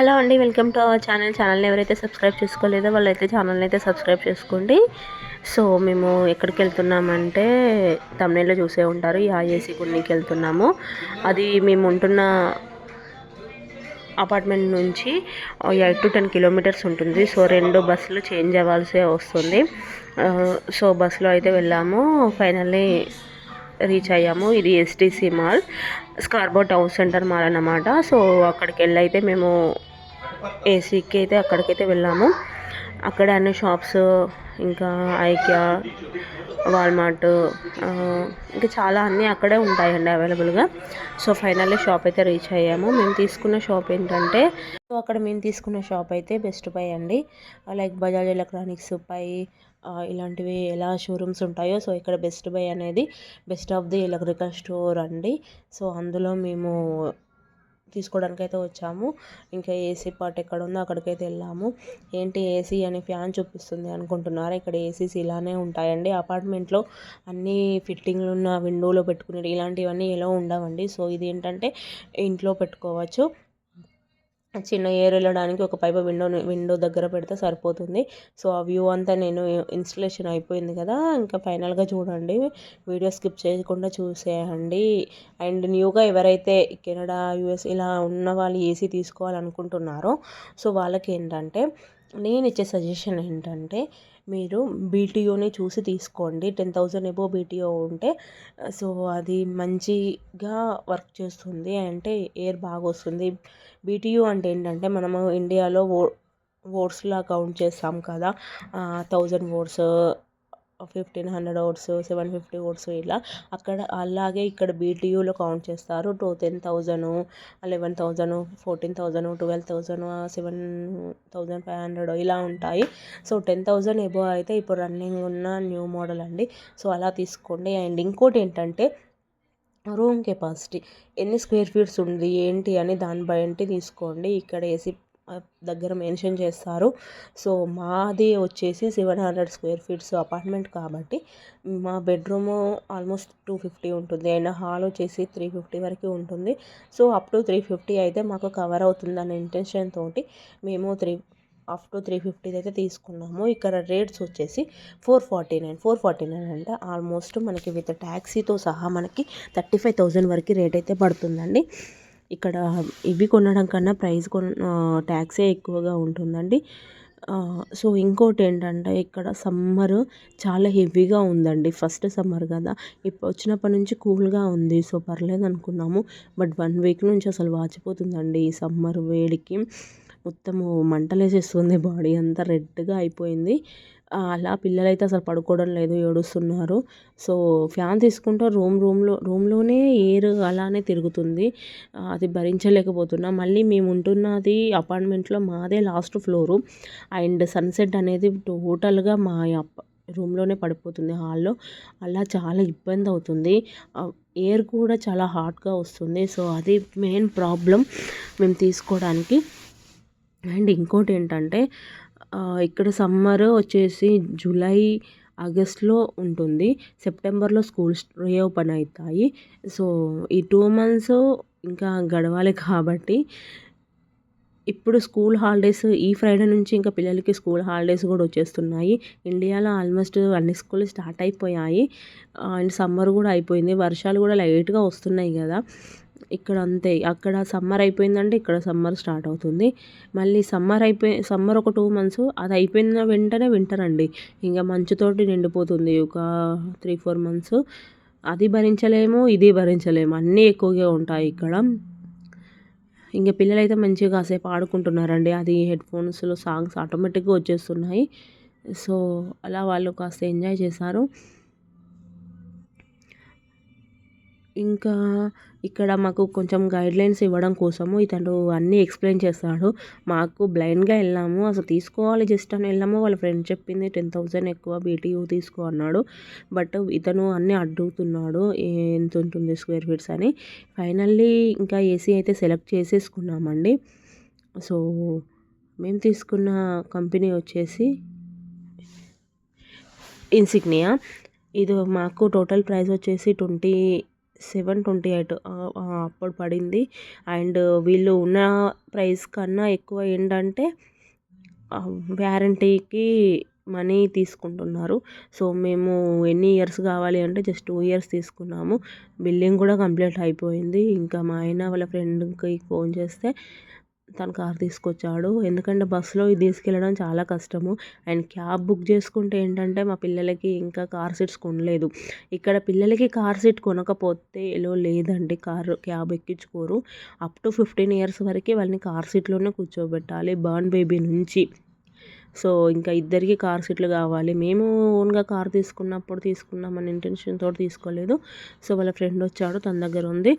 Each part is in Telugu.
హలో అండి వెల్కమ్ టు అవర్ ఛానల్. ఛానల్ని ఎవరైతే సబ్స్క్రైబ్ చేసుకోలేదో వాళ్ళైతే ఛానల్ని అయితే సబ్స్క్రైబ్ చేసుకోండి. సో మేము ఎక్కడికి వెళ్తున్నామంటే తమిళలో చూసే ఉంటారు. యాఏసీ ఏసీ వెళ్తున్నాము. అది మేము ఉంటున్న అపార్ట్మెంట్ నుంచి ఎయిట్ టు టెన్ కిలోమీటర్స్ ఉంటుంది. సో రెండు బస్సులు చేంజ్ అవ్వాల్సి వస్తుంది. సో బస్సులో అయితే వెళ్ళాము. ఫైనల్లీ రీచ్ అయ్యాము. ఇది STC mall. Scarborough town centre mall అన్నమాట. సో అక్కడికి వెళ్ళైతే మేము ఏసీకి అయితే అక్కడికైతే వెళ్ళాము. అక్కడ అన్ని షాప్స్ ఇంకా ఐక్యా వాల్మార్ట్ ఇంకా చాలా అన్నీ అక్కడే ఉంటాయండి అవైలబుల్గా. సో ఫైనల్లీ షాప్ అయితే రీచ్ అయ్యాము. మేము తీసుకున్న షాప్ ఏంటంటే సో అక్కడ మేము తీసుకున్న షాప్ అయితే బెస్ట్ బై అండి. లైక్ బజాజ్ ఎలక్ట్రానిక్స్ పై ఇలాంటివి ఎలా షోరూమ్స్ ఉంటాయో సో ఇక్కడ బెస్ట్ బై అనేది best of the electrical store అండి. సో అందులో మేము తీసుకోవడానికి అయితే వచ్చాము. ఇంకా ఏసీ పార్ట్ ఎక్కడ ఉందో అక్కడికైతే వెళ్ళాము. ఏంటి ఏసీ అని ఫ్యాన్ చూపిస్తుంది అనుకుంటున్నారా? ఇక్కడ ఏసీస్ ఇలానే ఉంటాయండి. అపార్ట్మెంట్లో అన్ని ఫిట్టింగ్లు ఉన్న విండోలో పెట్టుకునే ఇలాంటివన్నీ ఎలా ఉండవండి? సో ఇది ఏంటంటే ఇంట్లో పెట్టుకోవచ్చు. చిన్న ఎయిర్ వెళ్ళడానికి ఒక పైపు విండో విండో దగ్గర పెడితే సరిపోతుంది. సో ఆ వ్యూ అంతా నేను ఇన్స్టలేషన్ అయిపోయింది కదా ఇంకా ఫైనల్గా చూడండి. వీడియో స్కిప్ చేయకుండా చూసేయండి. అండ్ న్యూగా ఎవరైతే కెనడా యూఎస్ ఇలా ఉన్న వాళ్ళు ఏసీ తీసుకోవాలనుకుంటున్నారో సో వాళ్ళకి ఏంటంటే నేను ఇచ్చే సజెషన్ ఏంటంటే మీరు బీటీఓని చూసి తీసుకోండి. టెన్ థౌజండ్ ఎబో బీటీఓ ఉంటే సో అది మంచిగా వర్క్ చేస్తుంది. అంటే ఎయిర్ బాగా వస్తుంది బీటీయూ అంటే ఏంటంటే మనము ఇండియాలో ఓ ఓట్స్లా కౌంట్ చేస్తాం కదా. Thousand votes fifteen hundred votes seven fifty votes ఇలా అక్కడ అలాగే ఇక్కడ బీటీయూలో కౌంట్ చేస్తారు. Two ten thousand eleven thousand fourteen thousand twelve thousand seven thousand five hundred ఇలా ఉంటాయి. సో టెన్ థౌజండ్ ఎబో అయితే ఇప్పుడు రన్నింగ్ ఉన్న న్యూ మోడల్ అండి. సో అలా తీసుకోండి. అండ్ ఇంకోటి ఏంటంటే రూమ్ కెపాసిటీ. ఎన్ని స్క్వేర్ ఫీట్స్ ఉంది ఏంటి అని దాన్ని బట్టి తీసుకోండి. ఇక్కడ ఏసీ దగ్గర మెన్షన్ చేస్తారు. సో మాది వచ్చేసి seven hundred square feets apartment కాబట్టి మా బెడ్రూమ్ ఆల్మోస్ట్ టూ ఫిఫ్టీ ఉంటుంది. అండ్ హాల్ వచ్చేసి త్రీ ఫిఫ్టీ వరకు ఉంటుంది. So up to three fifty అయితే మాకు కవర్ అవుతుందనే ఇంటెన్షన్ తోటి మేము త్రీ అప్ టు త్రీ ఫిఫ్టీది అయితే తీసుకున్నాము. ఇక్కడ రేట్స్ వచ్చేసి four forty nine four forty nine అంటే. ఆల్మోస్ట్ మనకి విత్ ట్యాక్సీతో సహా మనకి థర్టీ ఫైవ్ థౌజండ్ వరకు రేట్ అయితే పడుతుందండి. ఇక్కడ ఇవి కొనడం కన్నా ప్రైస్ కొన ట్యాక్సే ఎక్కువగా ఉంటుందండి. సో ఇంకోటి ఏంటంటే ఇక్కడ సమ్మర్ చాలా హెవీగా ఉందండి. ఫస్ట్ సమ్మర్ కదా. ఇప్పుడు వచ్చినప్పటి నుంచి కూల్గా ఉంది. సో పర్లేదు అనుకున్నాము. బట్ వన్ వీక్ నుంచి అసలు వాచిపోతుందండి ఈ సమ్మర్ వేడికి. మొత్తము మంటలేసేస్తుంది బాడీ అంతా రెడ్గా అయిపోయింది. అలా పిల్లలైతే అసలు పడుకోవడం లేదు ఏడుస్తున్నారు. సో ఫ్యాన్ తీసుకుంటే రూమ్ రూమ్లో రూమ్లోనే ఎయిర్ అలానే తిరుగుతుంది. అది భరించలేకపోతున్నా. మళ్ళీ మేము ఉంటున్నది అపార్ట్మెంట్లో మాదే లాస్ట్ ఫ్లోరు. అండ్ సన్సెట్ అనేది టోటల్గా మా రూమ్లోనే పడిపోతుంది హాల్లో. అలా చాలా ఇబ్బంది అవుతుంది. ఎయిర్ కూడా చాలా హాట్గా వస్తుంది. సో అది మెయిన్ ప్రాబ్లం మేము తీసుకోవడానికి. అండ్ ఇంకోటి ఏంటంటే ఇక్కడ సమ్మర్ వచ్చేసి జూలై ఆగస్ట్లో ఉంటుంది. సెప్టెంబర్లో స్కూల్స్ రీఓపెన్ అవుతాయి సో ఈ టూ మంత్స్ ఇంకా గడవాలి కాబట్టి ఇప్పుడు స్కూల్ హాలిడేస్ ఈ ఫ్రైడే నుంచి ఇంకా పిల్లలకి స్కూల్ హాలిడేస్ కూడా వచ్చేస్తున్నాయి. ఇండియాలో ఆల్మోస్ట్ అన్ని స్కూల్ స్టార్ట్ అయిపోయాయి. అండ్ సమ్మర్ కూడా అయిపోయింది. వర్షాలు కూడా లైట్గా వస్తున్నాయి కదా. ఇక్కడ అంతే. అక్కడ సమ్మర్ అయిపోయిందంటే ఇక్కడ సమ్మర్ స్టార్ట్ అవుతుంది. మళ్ళీ సమ్మర్ అయిపోయి సమ్మర్ ఒక టూ మంత్స్ అది అయిపోయిన వెంటనే వింటర్ అండి. ఇంకా మంచుతోటి నిండిపోతుంది ఒక త్రీ ఫోర్ మంత్స్ అది భరించలేము ఇది భరించలేము. అన్నీ ఎక్కువగా ఉంటాయి ఇక్కడ. ఇంకా పిల్లలైతే మంచిగా కాసేపు ఆడుకుంటున్నారండి. అది హెడ్ ఫోన్స్లో సాంగ్స్ ఆటోమేటిక్గా వచ్చేస్తున్నాయి. సో అలా వాళ్ళు కాస్త ఎంజాయ్ చేశారు. ఇంకా ఇక్కడ మాకు కొంచెం గైడ్లైన్స్ ఇవ్వడం కోసము ఇతను అన్నీ ఎక్స్ప్లెయిన్ చేస్తాడు. మాకు బ్లైండ్గా వెళ్ళాము. అసలు తీసుకోవాలి జస్ట్ అని వెళ్ళాము. వాళ్ళ ఫ్రెండ్ చెప్పింది టెన్ థౌజండ్ ఎక్కువ బీటీయూ తీసుకో అన్నాడు. బట్ ఇతను అన్నీ అడుగుతున్నాడు ఎంత ఉంటుంది స్క్వేర్ ఫీట్స్ అని. ఫైనల్లీ ఇంకా ఏసీ అయితే సెలెక్ట్ చేసేసుకున్నామండి. సో మేము తీసుకున్న కంపెనీ వచ్చేసి ఇన్సిగ్నియా ఇది మాకు టోటల్ ప్రైస్ వచ్చేసి ట్వంటీ సెవెన్ ట్వంటీ ఎయిట్ అప్పుడు పడింది. అండ్ వీళ్ళు ఉన్న ప్రైస్ కన్నా ఎక్కువ ఏంటంటే వ్యారంటీకి మనీ తీసుకుంటున్నారు. సో మేము ఎన్ని ఇయర్స్ కావాలి అంటే జస్ట్ టూ ఇయర్స్ తీసుకున్నాము. బిల్లింగ్ కూడా కంప్లీట్ అయిపోయింది. ఇంకా మా ఆయన వాళ్ళ ఫ్రెండ్కి ఫోన్ చేస్తే తను కార్ తీసుకొచ్చాడు. ఎందుకంటే బస్సులో ఇది తీసుకెళ్ళడం చాలా కష్టము. అండ్ క్యాబ్ బుక్ చేసుకుంటే ఏంటంటే మా పిల్లలకి ఇంకా కార్ సీట్స్ కొనలేదు. ఇక్కడ పిల్లలకి కార్ సీట్ కొనకపోతే ఎలో లేదండి. కారు క్యాబ్ ఎక్కించుకోరు. అప్ టు ఫిఫ్టీన్ ఇయర్స్ వరకు వాళ్ళని కార్ సీట్లోనే కూర్చోబెట్టాలి. బర్న్ బేబీ నుంచి. సో ఇంకా ఇద్దరికి కార్ సీట్లు కావాలి. మేము ఓన్గా కార్ తీసుకున్నప్పుడు తీసుకున్నామని ఇంటెన్షన్తో తీసుకోలేదు. సో వాళ్ళ ఫ్రెండ్ వచ్చాడు. తన దగ్గర ఉంది.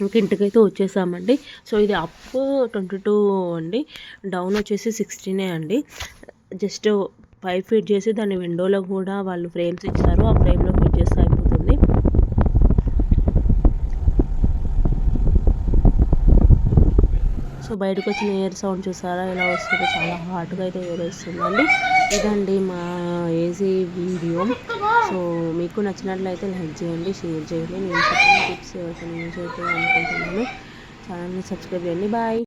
ఇంక ఇంటికైతే వచ్చేసామండి. సో ఇది అప్ ట్వంటీ టూ అండి. డౌన్ వచ్చేసి సిక్స్టీనే అండి. జస్ట్ పైప్ ఫిట్ చేసి దాని విండోలో కూడా వాళ్ళు ఫ్రేమ్స్ ఇచ్చారు. ఆ ఫ్రేమ్లో ఫిట్ చేస్తారు సో బయటకు వచ్చిన ఎయిర్ సౌండ్ చూసారా? ఇలా వస్తుందో. చాలా హాట్గా అయితే ఎయిర్ వస్తుందండి ఇదండి మా ఏసీ వీడియో. సో మీకు నచ్చినట్లయితే లైక్ చేయండి షేర్ చేయండి. నేను చెప్పిన టిప్స్ ఎవరికైనా యూజ్ అవుతాయి అనుకుంటున్నాను. ఛానల్ని సబ్స్క్రైబ్ చేయండి. బాయ్.